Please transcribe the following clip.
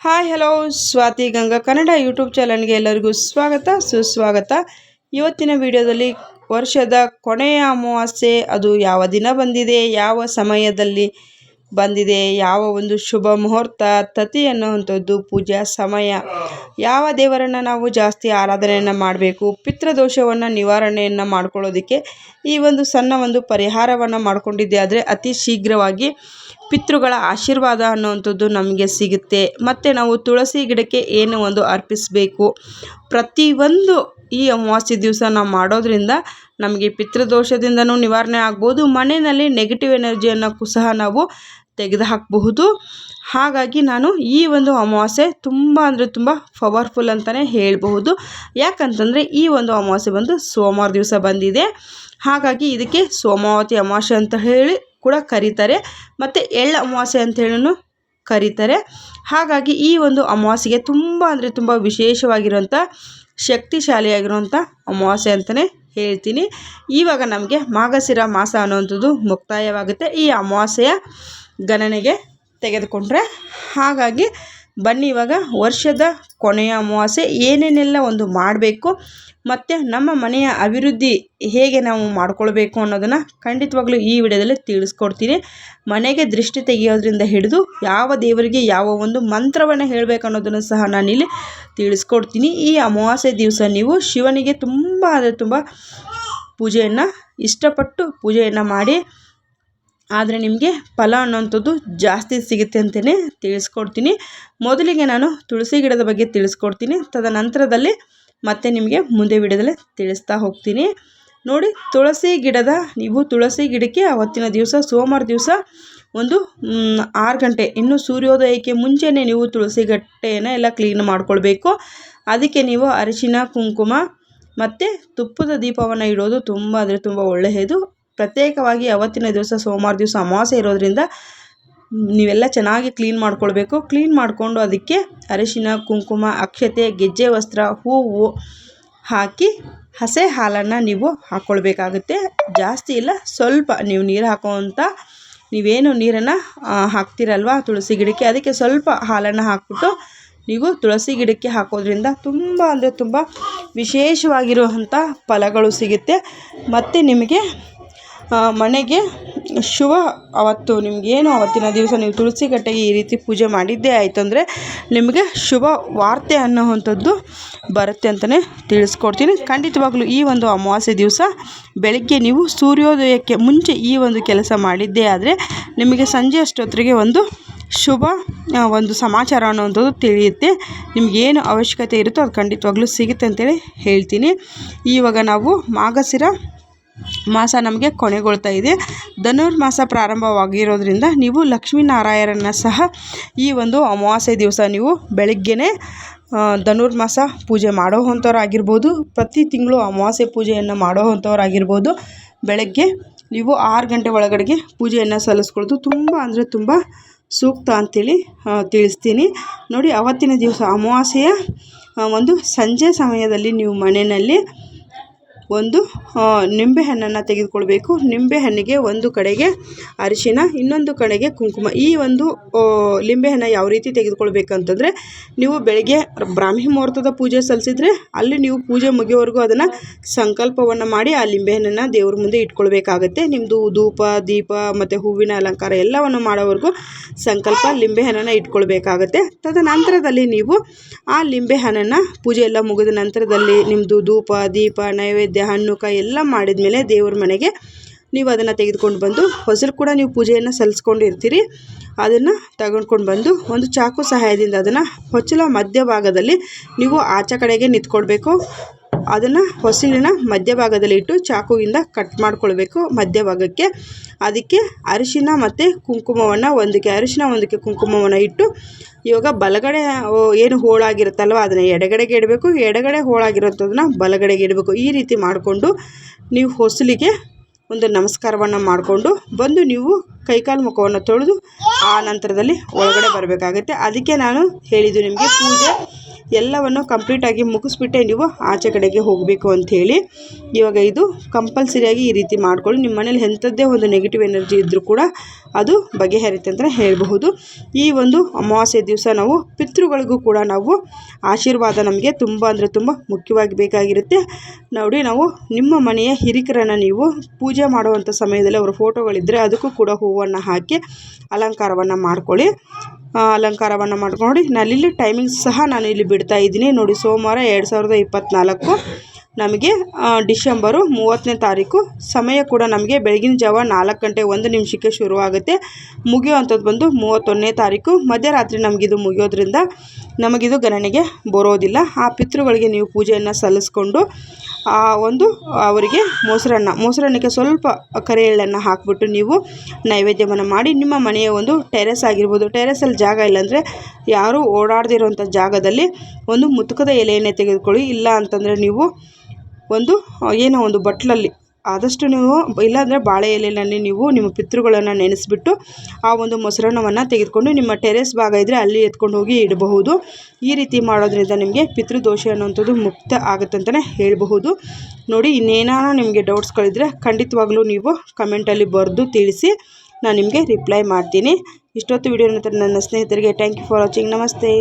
Hi, hello, Swathi Ganga Kannada YouTube ಚಾನಲ್ಗೆ ಎಲ್ಲರಿಗೂ ಸ್ವಾಗತ, ಸುಸ್ವಾಗತ. ಇವತ್ತಿನ ವಿಡಿಯೋದಲ್ಲಿ ವರ್ಷದ ಕೊನೆಯ ಅಮಾವಾಸ್ಯೆ, ಅದು ಯಾವ ದಿನ ಬಂದಿದೆ, ಯಾವ ಸಮಯದಲ್ಲಿ ಬಂದಿದೆ. ಯಾವ ಒಂದು ಶುಭ ಮುಹೂರ್ತ ತತಿ ಅನ್ನುವಂಥದ್ದು ಪೂಜಾ ಸಮಯ. ಯಾವ ದೇವರನ್ನು ನಾವು ಜಾಸ್ತಿ ಆರಾಧನೆಯನ್ನು ಮಾಡಬೇಕು? ಪಿತೃದೋಷವನ್ನು ನಿವಾರಣೆಯನ್ನು ಮಾಡ್ಕೊಳ್ಳೋದಕ್ಕೆ ಈ ಒಂದು ಸಣ್ಣ ಒಂದು ಪರಿಹಾರವನ್ನು ಮಾಡಿಕೊಂಡಿದ್ದೆ. ಆದರೆ ಅತಿ ಶೀಘ್ರವಾಗಿ ಪಿತೃಗಳ ಆಶೀರ್ವಾದ ಅನ್ನುವಂಥದ್ದು ನಮಗೆ ಸಿಗುತ್ತೆ. ಮತ್ತು ನಾವು ತುಳಸಿ ಗಿಡಕ್ಕೆ ಏನು ಒಂದು ಅರ್ಪಿಸಬೇಕು? ಪ್ರತಿಯೊಂದು ಈ ಅಮಾವಾಸ್ಯೆ ದಿವಸ ನಾವು ಮಾಡೋದ್ರಿಂದ ನಮಗೆ ಪಿತೃದೋಷದಿಂದನೂ ನಿವಾರಣೆ ಆಗ್ಬೋದು. ಮನೆಯಲ್ಲಿ ನೆಗೆಟಿವ್ ಎನರ್ಜಿಯನ್ನು ಸಹ ನಾವು ತೆಗೆದುಹಾಕಬಹುದು. ಹಾಗಾಗಿ ನಾನು ಈ ಒಂದು ಅಮಾವಾಸ್ಯೆ ತುಂಬ ಅಂದರೆ ತುಂಬ ಪವರ್ಫುಲ್ ಅಂತಲೇ ಹೇಳಬಹುದು. ಯಾಕಂತಂದರೆ ಈ ಒಂದು ಅಮಾವಾಸ್ಯೆ ಬಂದು ಸೋಮವಾರ ದಿವಸ ಬಂದಿದೆ. ಹಾಗಾಗಿ ಇದಕ್ಕೆ ಸೋಮಾವತಿ ಅಮಾವಾಸ್ಯೆ ಅಂತ ಹೇಳಿ ಕೂಡ ಕರೀತಾರೆ. ಮತ್ತು ಎಳ್ಳು ಅಮಾವಾಸ್ಯೆ ಅಂತ ಕರೀತಾರೆ. ಹಾಗಾಗಿ ಈ ಒಂದು ಅಮಾವಾಸ್ಯೆಗೆ ತುಂಬ ಅಂದರೆ ತುಂಬ ವಿಶೇಷವಾಗಿರುವಂಥ ಶಕ್ತಿಶಾಲಿಯಾಗಿರುವಂಥ ಅಮಾವಾಸ್ಯೆ ಅಂತಲೇ ಹೇಳ್ತೀನಿ. ಇವಾಗ ನಮಗೆ ಮಾಗಸಿರ ಮಾಸ ಅನ್ನುವಂಥದ್ದು ಮುಕ್ತಾಯವಾಗುತ್ತೆ. ಈ ಅಮಾವಾಸ್ಯೆಯ ಗಣನೆಗೆ ತೆಗೆದುಕೊಂಡ್ರೆ. ಹಾಗಾಗಿ ಬನ್ನಿ ಇವಾಗ ವರ್ಷದ ಕೊನೆಯ ಅಮಾವಾಸ್ಯೆ, ಏನೇನೆಲ್ಲ ಒಂದು ಮಾಡಬೇಕು, ಮತ್ತು ನಮ್ಮ ಮನೆಯ ಅಭಿವೃದ್ಧಿ ಹೇಗೆ ನಾವು ಮಾಡಿಕೊಳ್ಬೇಕು ಅನ್ನೋದನ್ನು ಖಂಡಿತವಾಗ್ಲೂ ಈ ವಿಡಿಯೋದಲ್ಲಿ ತಿಳಿಸ್ಕೊಡ್ತೀನಿ. ಮನೆಗೆ ದೃಷ್ಟಿ ತೆಗೆಯೋದ್ರಿಂದ ಹಿಡಿದು ಯಾವ ದೇವರಿಗೆ ಯಾವ ಒಂದು ಮಂತ್ರವನ್ನು ಹೇಳಬೇಕು ಅನ್ನೋದನ್ನು ಸಹ ನಾನಿಲ್ಲಿ ತಿಳಿಸ್ಕೊಡ್ತೀನಿ. ಈ ಅಮಾವಾಸ್ಯೆ ದಿವಸ ನೀವು ಶಿವನಿಗೆ ತುಂಬ ಅಂದರೆ ತುಂಬ ಪೂಜೆಯನ್ನು, ಇಷ್ಟಪಟ್ಟು ಪೂಜೆಯನ್ನು ಮಾಡಿ ಆದರೆ ನಿಮಗೆ ಫಲ ಅನ್ನೋಂಥದ್ದು ಜಾಸ್ತಿ ಸಿಗುತ್ತೆ ಅಂತಲೇ ತಿಳಿಸ್ಕೊಡ್ತೀನಿ. ಮೊದಲಿಗೆ ನಾನು ತುಳಸಿ ಗಿಡದ ಬಗ್ಗೆ ತಿಳಿಸ್ಕೊಡ್ತೀನಿ. ತದನಂತರದಲ್ಲಿ ಮತ್ತೆ ನಿಮಗೆ ಮುಂದೆ ವಿಡಿಯೋದಲ್ಲೇ ತಿಳಿಸ್ತಾ ಹೋಗ್ತೀನಿ. ನೋಡಿ, ತುಳಸಿ ಗಿಡದ, ನೀವು ತುಳಸಿ ಗಿಡಕ್ಕೆ ಅವತ್ತಿನ ದಿವಸ, ಸೋಮವಾರ ದಿವಸ ಒಂದು ಆರು ಗಂಟೆ, ಇನ್ನು ಸೂರ್ಯೋದಯಕ್ಕೆ ಮುಂಚೆನೇ ನೀವು ತುಳಸಿ ಗಟ್ಟೆಯನ್ನು ಎಲ್ಲ ಕ್ಲೀನ್ ಮಾಡ್ಕೊಳ್ಬೇಕು. ಅದಕ್ಕೆ ನೀವು ಅರಿಶಿನ, ಕುಂಕುಮ ಮತ್ತು ತುಪ್ಪದ ದೀಪವನ್ನು ಇಡೋದು ತುಂಬ ಅಂದರೆ ತುಂಬ ಒಳ್ಳೆಯದು. ಪ್ರತ್ಯೇಕವಾಗಿ ಅವತ್ತಿನ ದಿವಸ, ಸೋಮವಾರ ದಿವಸ ಅಮಾವಾಸ್ಯೆ ಇರೋದರಿಂದ ನೀವೆಲ್ಲ ಚೆನ್ನಾಗಿ ಕ್ಲೀನ್ ಮಾಡ್ಕೊಳ್ಬೇಕು. ಕ್ಲೀನ್ ಮಾಡಿಕೊಂಡು ಅದಕ್ಕೆ ಅರಿಶಿನ, ಕುಂಕುಮ, ಅಕ್ಷತೆ, ಗೆಜ್ಜೆ ವಸ್ತ್ರ, ಹೂವು ಹಾಕಿ ಹಸೆ ಹಾಲನ್ನು ನೀವು ಹಾಕ್ಕೊಳ್ಬೇಕಾಗುತ್ತೆ ಜಾಸ್ತಿ ಇಲ್ಲ, ಸ್ವಲ್ಪ ನೀವು ನೀರು ಹಾಕೋವಂಥ ನೀವೇನು ನೀರನ್ನು ಹಾಕ್ತಿರಲ್ವ ತುಳಸಿ ಗಿಡಕ್ಕೆ? ಅದಕ್ಕೆ ಸ್ವಲ್ಪ ಹಾಲನ್ನು ಹಾಕ್ಬಿಟ್ಟು ನೀವು ತುಳಸಿ ಗಿಡಕ್ಕೆ ಹಾಕೋದ್ರಿಂದ ತುಂಬ ಅಂದರೆ ತುಂಬ ವಿಶೇಷವಾಗಿರುವಂಥ ಫಲಗಳು ಸಿಗುತ್ತೆ. ಮತ್ತು ನಿಮಗೆ ಮನೆಗೆ ಶುಭ. ಅವತ್ತು ನಿಮಗೇನು ಅವತ್ತಿನ ದಿವಸ ನೀವು ತುಳಸಿ ಕಟ್ಟೆಗೆ ಈ ರೀತಿ ಪೂಜೆ ಮಾಡಿದ್ದೇ ಆಯಿತು ಅಂದರೆ ನಿಮಗೆ ಶುಭ ವಾರ್ತೆ ಅನ್ನೋವಂಥದ್ದು ಬರುತ್ತೆ ಅಂತಲೇ ತಿಳಿಸ್ಕೊಡ್ತೀನಿ. ಖಂಡಿತವಾಗ್ಲೂ ಈ ಒಂದು ಅಮಾವಾಸ್ಯೆ ದಿವಸ ಬೆಳಗ್ಗೆ ನೀವು ಸೂರ್ಯೋದಯಕ್ಕೆ ಮುಂಚೆ ಈ ಒಂದು ಕೆಲಸ ಮಾಡಿದ್ದೇ ಆದರೆ ನಿಮಗೆ ಸಂಜೆ ಅಷ್ಟೊತ್ತಿಗೆ ಒಂದು ಶುಭ ಒಂದು ಸಮಾಚಾರ ಅನ್ನೋವಂಥದ್ದು ತಿಳಿಯುತ್ತೆ. ನಿಮಗೇನು ಅವಶ್ಯಕತೆ ಇರುತ್ತೋ ಅದು ಖಂಡಿತವಾಗ್ಲೂ ಸಿಗುತ್ತೆ ಅಂತೇಳಿ ಹೇಳ್ತೀನಿ. ಇವಾಗ ನಾವು ಮಾಘಸಿರ ಮಾಸ ನಮಗೆ ಕೊನೆಗೊಳ್ತಾ ಇದೆ. ಧನುರ್ಮಾಸ ಪ್ರಾರಂಭವಾಗಿರೋದ್ರಿಂದ ನೀವು ಲಕ್ಷ್ಮೀನಾರಾಯಣನ ಸಹ ಈ ಒಂದು ಅಮಾವಾಸ್ಯೆ ದಿವಸ ನೀವು ಬೆಳಗ್ಗೆನೇ ಧನುರ್ಮಾಸ ಪೂಜೆ ಮಾಡೋ ಆಗಿರ್ಬೋದು ಪ್ರತಿ ತಿಂಗಳು ಅಮಾವಾಸ್ಯೆ ಪೂಜೆಯನ್ನು ಮಾಡೋ ಆಗಿರ್ಬೋದು ಬೆಳಗ್ಗೆ ನೀವು ಆರು ಗಂಟೆ ಒಳಗಡೆಗೆ ಪೂಜೆಯನ್ನು ಸಲ್ಲಿಸ್ಕೊಳ್ಳೋದು ತುಂಬ ಅಂದರೆ ತುಂಬ ಸೂಕ್ತ ಅಂತೇಳಿ ತಿಳಿಸ್ತೀನಿ. ನೋಡಿ, ಅವತ್ತಿನ ದಿವಸ ಅಮಾವಾಸ್ಯೆಯ ಒಂದು ಸಂಜೆ ಸಮಯದಲ್ಲಿ ನೀವು ಮನೆಯಲ್ಲಿ ಒಂದು ನಿಂಬೆಹಣ್ಣನ್ನು ತೆಗೆದುಕೊಳ್ಬೇಕು. ನಿಂಬೆಹಣ್ಣಿಗೆ ಒಂದು ಕಡೆಗೆ ಅರಿಶಿನ, ಇನ್ನೊಂದು ಕಡೆಗೆ ಕುಂಕುಮ. ಈ ಒಂದು ಲಿಂಬೆಹಣ್ಣು ಯಾವ ರೀತಿ ತೆಗೆದುಕೊಳ್ಬೇಕಂತಂದರೆ, ನೀವು ಬೆಳಗ್ಗೆ ಬ್ರಾಹ್ಮಿ ಮುಹೂರ್ತದ ಪೂಜೆ ಸಲ್ಲಿಸಿದ್ರೆ, ಅಲ್ಲಿ ನೀವು ಪೂಜೆ ಮುಗಿಯೋವರೆಗೂ ಅದನ್ನು ಸಂಕಲ್ಪವನ್ನು ಮಾಡಿ, ಆ ಲಿಂಬೆಹಣ್ಣನ್ನು ದೇವ್ರ ಮುಂದೆ ಇಟ್ಕೊಳ್ಬೇಕಾಗತ್ತೆ. ನಿಮ್ಮದು ಧೂಪ, ದೀಪ, ಮತ್ತು ಹೂವಿನ ಅಲಂಕಾರ ಎಲ್ಲವನ್ನು ಮಾಡೋವರೆಗೂ ಸಂಕಲ್ಪ ಲಿಂಬೆಹಣ್ಣನ್ನು ಇಟ್ಕೊಳ್ಬೇಕಾಗತ್ತೆ. ತದನಂತರದಲ್ಲಿ ನೀವು ಆ ಲಿಂಬೆಹಣ್ಣನ್ನು ಪೂಜೆ ಎಲ್ಲ ಮುಗಿದ ನಂತರದಲ್ಲಿ ನಿಮ್ಮದು ಧೂಪ, ದೀಪ, ನೈವೇದ್ಯ ಹಣ್ಣು, ಕಾಯಿ ಎಲ್ಲ ಮಾಡಿದ ಮೇಲೆ ದೇವ್ರ ಮನೆಗೆ ನೀವು ಅದನ್ನು ತೆಗೆದುಕೊಂಡು ಬಂದು, ಹೊಸಲು ಕೂಡ ನೀವು ಪೂಜೆಯನ್ನು ಸಲ್ಲಿಸ್ಕೊಂಡಿರ್ತೀರಿ. ಅದನ್ನು ತಗೊಂಡ್ಕೊಂಡು ಬಂದು ಒಂದು ಚಾಕು ಸಹಾಯದಿಂದ ಅದನ್ನು ಹೊಚ್ಚಲ ಮಧ್ಯಭಾಗದಲ್ಲಿ ನೀವು ಆಚೆ ಕಡೆಗೆ ನಿಂತ್ಕೊಳ್ಬೇಕು. ಅದನ್ನು ಹೊಸಲಿನ ಮಧ್ಯಭಾಗದಲ್ಲಿ ಇಟ್ಟು ಚಾಕುವಿಂದ ಕಟ್ ಮಾಡ್ಕೊಳ್ಬೇಕು ಮಧ್ಯಭಾಗಕ್ಕೆ. ಅದಕ್ಕೆ ಅರಿಶಿನ ಮತ್ತು ಕುಂಕುಮವನ್ನು, ಒಂದಕ್ಕೆ ಅರಿಶಿನ, ಒಂದಕ್ಕೆ ಕುಂಕುಮವನ್ನು ಇಟ್ಟು, ಇವಾಗ ಬಲಗಡೆ ಏನು ಹೋಳಾಗಿರುತ್ತಲ್ವ, ಅದನ್ನು ಎಡಗಡೆಗೆ ಇಡಬೇಕು. ಎಡಗಡೆ ಹೋಳಾಗಿರೋಂಥದನ್ನ ಬಲಗಡೆಗೆ ಇಡಬೇಕು. ಈ ರೀತಿ ಮಾಡಿಕೊಂಡು ನೀವು ಹೊಸಲಿಗೆ ಒಂದು ನಮಸ್ಕಾರವನ್ನು ಮಾಡಿಕೊಂಡು ಬಂದು ನೀವು ಕೈಕಾಲು ಮುಖವನ್ನು ತೊಳೆದು, ಆ ನಂತರದಲ್ಲಿ ಒಳಗಡೆ ಬರಬೇಕಾಗುತ್ತೆ. ಅದಕ್ಕೆ ನಾನು ಹೇಳಿದ್ದು ನಿಮಗೆ ಪೂಜೆ. ಎಲ್ಲವನ್ನು ಕಂಪ್ಲೀಟಾಗಿ ಮುಗಿಸ್ಬಿಟ್ಟೆ ನೀವು ಆಚೆ ಕಡೆಗೆ ಹೋಗಬೇಕು ಅಂಥೇಳಿ. ಇವಾಗ ಇದು ಕಂಪಲ್ಸರಿಯಾಗಿ ಈ ರೀತಿ ಮಾಡ್ಕೊಳ್ಳಿ. ನಿಮ್ಮ ಮನೇಲಿ ಎಂಥದ್ದೇ ಒಂದು ನೆಗೆಟಿವ್ ಎನರ್ಜಿ ಇದ್ದರೂ ಕೂಡ ಅದು ಬಗೆಹರಿತೆ ಅಂತ ಹೇಳಬಹುದು. ಈ ಒಂದು ಅಮಾವಾಸ್ಯೆ ದಿವಸ ನಾವು ಪಿತೃಗಳಿಗೂ ಕೂಡ ನಾವು ಆಶೀರ್ವಾದ ನಮಗೆ ತುಂಬ ಅಂದರೆ ತುಂಬ ಮುಖ್ಯವಾಗಿ ಬೇಕಾಗಿರುತ್ತೆ. ನೋಡಿ ನಾವು ನಿಮ್ಮ ಮನೆಯ ಹಿರಿಕರನ್ನು ನೀವು ಪೂಜೆ ಮಾಡುವಂಥ ಸಮಯದಲ್ಲಿ ಅವರ ಫೋಟೋಗಳಿದ್ದರೆ ಅದಕ್ಕೂ ಕೂಡ ಹೂವನ್ನು ಹಾಕಿ ಅಲಂಕಾರವನ್ನು ಮಾಡ್ಕೊಳ್ಳಿ. ಅಲಂಕಾರವನ್ನು ಮಾಡ್ಕೊಂಡು ನೋಡಿ. ನಾನಿಲ್ಲಿ ಟೈಮಿಂಗ್ಸ್ ಸಹ ನಾನು ಇಲ್ಲಿ ಬಿಡ್ತಾ ಇದ್ದೀನಿ. ನೋಡಿ ಸೋಮವಾರ ಎರಡು ಸಾವಿರದ ಇಪ್ಪತ್ತ್ನಾಲ್ಕು ನಮಗೆ ಡಿಶೆಂಬರು ಮೂವತ್ತನೇ ತಾರೀಕು. ಸಮಯ ಕೂಡ ನಮಗೆ ಬೆಳಗಿನ ಜಾವ ನಾಲ್ಕು ಗಂಟೆ ಒಂದು ನಿಮಿಷಕ್ಕೆ ಶುರುವಾಗುತ್ತೆ. ಮುಗಿಯುವಂಥದ್ದು ಬಂದು ಮೂವತ್ತೊಂದನೇ ತಾರೀಕು. ಮಧ್ಯರಾತ್ರಿ ನಮಗಿದು ಮುಗಿಯೋದ್ರಿಂದ ನಮಗಿದು ಗಣನೆಗೆ ಬರೋದಿಲ್ಲ. ಆ ಪಿತೃಗಳಿಗೆ ನೀವು ಪೂಜೆಯನ್ನು ಸಲ್ಲಿಸ್ಕೊಂಡು, ಆ ಒಂದು ಅವರಿಗೆ ಮೊಸರನ್ನ ಮೊಸರನ್ನಕ್ಕೆ ಸ್ವಲ್ಪ ಕರಿ ಎಳ್ಳನ್ನು ಹಾಕಿಬಿಟ್ಟು ನೀವು ನೈವೇದ್ಯವನ್ನು ಮಾಡಿ, ನಿಮ್ಮ ಮನೆಯ ಒಂದು ಟೆರೆಸ್ ಆಗಿರ್ಬೋದು, ಟೆರೆಸಲ್ಲಿ ಜಾಗ ಇಲ್ಲಾಂದರೆ ಯಾರೂ ಓಡಾಡದಿರುವಂಥ ಜಾಗದಲ್ಲಿ ಒಂದು ಮುತುಕದ ಎಲೆಯನ್ನೇ ತೆಗೆದುಕೊಳ್ಳಿ. ಇಲ್ಲ ಅಂತಂದರೆ ನೀವು ಒಂದು ಏನೋ ಒಂದು ಬಟ್ಲಲ್ಲಿ. ಆದಷ್ಟು ನೀವು, ಇಲ್ಲಾಂದರೆ ಬಾಳೆ ಎಲೆಯಲ್ಲಿ ನೀವು ನಿಮ್ಮ ಪಿತೃಗಳನ್ನು ನೆನೆಸಿಬಿಟ್ಟು ಆ ಒಂದು ಮೊಸರನ್ನವನ್ನು ತೆಗೆದುಕೊಂಡು ನಿಮ್ಮ ಟೆರೆಸ್ ಭಾಗ ಇದ್ದರೆ ಅಲ್ಲಿ ಎತ್ಕೊಂಡು ಹೋಗಿ ಇಡಬಹುದು. ಈ ರೀತಿ ಮಾಡೋದ್ರಿಂದ ನಿಮಗೆ ಪಿತೃದೋಷ ಅನ್ನುವಂಥದ್ದು ಮುಕ್ತ ಆಗುತ್ತೆ ಅಂತಲೇ ಹೇಳಬಹುದು. ನೋಡಿ, ಇನ್ನೇನಾನ ನಿಮಗೆ ಡೌಟ್ಸ್ಗಳಿದ್ದರೆ ಖಂಡಿತವಾಗ್ಲೂ ನೀವು ಕಮೆಂಟಲ್ಲಿ ಬರೆದು ತಿಳಿಸಿ ನಾನು ನಿಮಗೆ ರಿಪ್ಲೈ ಮಾಡ್ತೀನಿ. ಇಷ್ಟೊತ್ತು ವಿಡಿಯೋ ನನ್ನ ಸ್ನೇಹಿತರಿಗೆ ಥ್ಯಾಂಕ್ ಯು ಫಾರ್ ವಾಚಿಂಗ್ ನಮಸ್ತೆ.